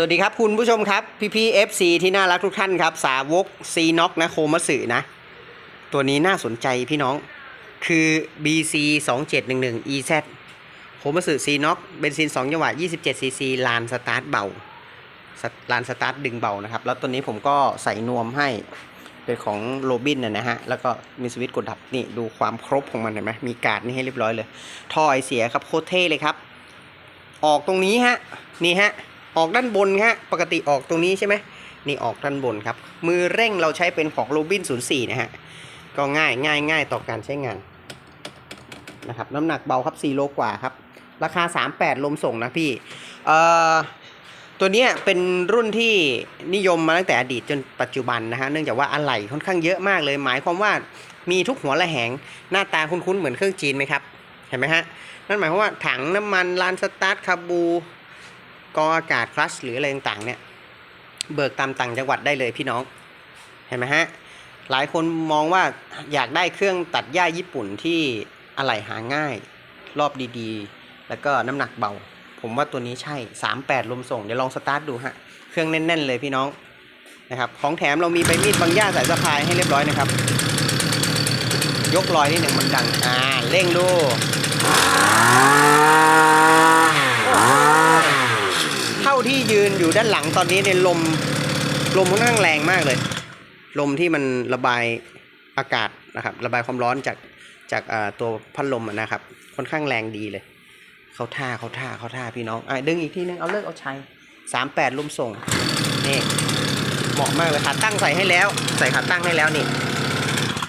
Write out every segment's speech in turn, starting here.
สวัสดีครับคุณผู้ชมครับ พี่พีเอฟซีที่น่ารักทุกท่านครับ สาวกซีน็อกนะโคมัสึนะ ตัวนี้น่าสนใจพี่น้องคือ BC 2711 EZ โคมัสึซีน็อกเบนซิน 2 จังหวะ 27 cc ลานสตาร์ทเบาลานสตาร์ทดึงเบานะครับ แล้วตัวนี้ผมก็ใส่นวมให้เป็นของโรบินนะนะฮะ แล้วก็มีสวิตช์กดดับนี่ดูความครบของมันเห็นไหมมีการ์ดนี่ให้เรียบร้อยเลยท่อไอเสียครับโคตรเท่เลยครับ ออกตรงนี้ฮะนี่ฮะ ออกด้านบนฮะปกติออกตรงนี้ใช่ไหมนี่ออกด้านบนครับ มือเร่งเราใช้เป็นของโรบิน04 นะฮะ ก็ง่ายง่ายง่ายต่อการใช้งานนะครับน้ำหนักเบาครับ 4 โลกว่าครับ ราคา 38 ลมส่งนะพี่เอ่อตัวนี้เป็นรุ่นที่นิยมมาตั้งแต่อดีตจนปัจจุบันนะฮะเนื่องจากว่าอะไหล่ค่อนข้างเยอะมากเลย หมายความว่ามีทุกหัวระแหง หน้าตาคุ้นๆเหมือนเครื่องจีนไหมครับ เห็นไหมฮะ นั่นหมายความว่าถังน้ำมันลานสตาร์ทคาบู กองอากาศคลัชหรืออะไรต่างๆเนี่ยเบิกตามต่างจังหวัดได้เลยพี่น้องเห็นไหมฮะหลายคนมองว่าอยากได้เครื่องตัดหญ้าญี่ปุ่นที่อะไหล่หาง่าย รอบดีๆ แล้วก็น้ำหนักเบา ผมว่าตัวนี้ใช่ 38ลมส่ง เดี๋ยวลองสตาร์ทดูฮะ เครื่องแน่น ๆ เลยพี่น้องนะครับของแถมเรามีใบมีดบางหญ้าสายสะพายให้เรียบร้อยนะครับ ยกลอยนิดหนึ่งมันดัง อ่าเร่งดู เที่ยืนอยู่ด้านหลังตอนนี้เนี่ยลมลมค่อนข้างแรงมากเลย ลมที่มันระบายอากาศนะครับ ระบายความร้อนจากจากตัวพัดลมนะครับ ค่อนข้างแรงดีเลย เขาท่าเขาท่าเขาท่าพี่น้องอะดึงอีกทีนึงเอาเลิกเอาชัยสามแปดลมส่งนี่เหมาะมากเลยขาตั้งใส่ให้แล้ว ใส่ขาตั้งให้แล้วนี่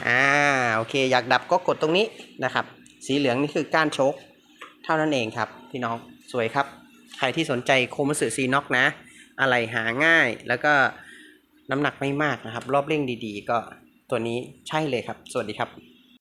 อ่าโอเค อยากดับก็กดตรงนี้นะครับ สีเหลืองนี่คือก้านโชคเท่านั้นเองครับ พี่น้องสวยครับ ใครที่สนใจโคมัสึซีน็อกนะ อะไรหาง่ายแล้วก็น้ำหนักไม่มากนะครับ รอบเร่งดีๆ ก็ตัวนี้ใช่เลยครับ สวัสดีครับ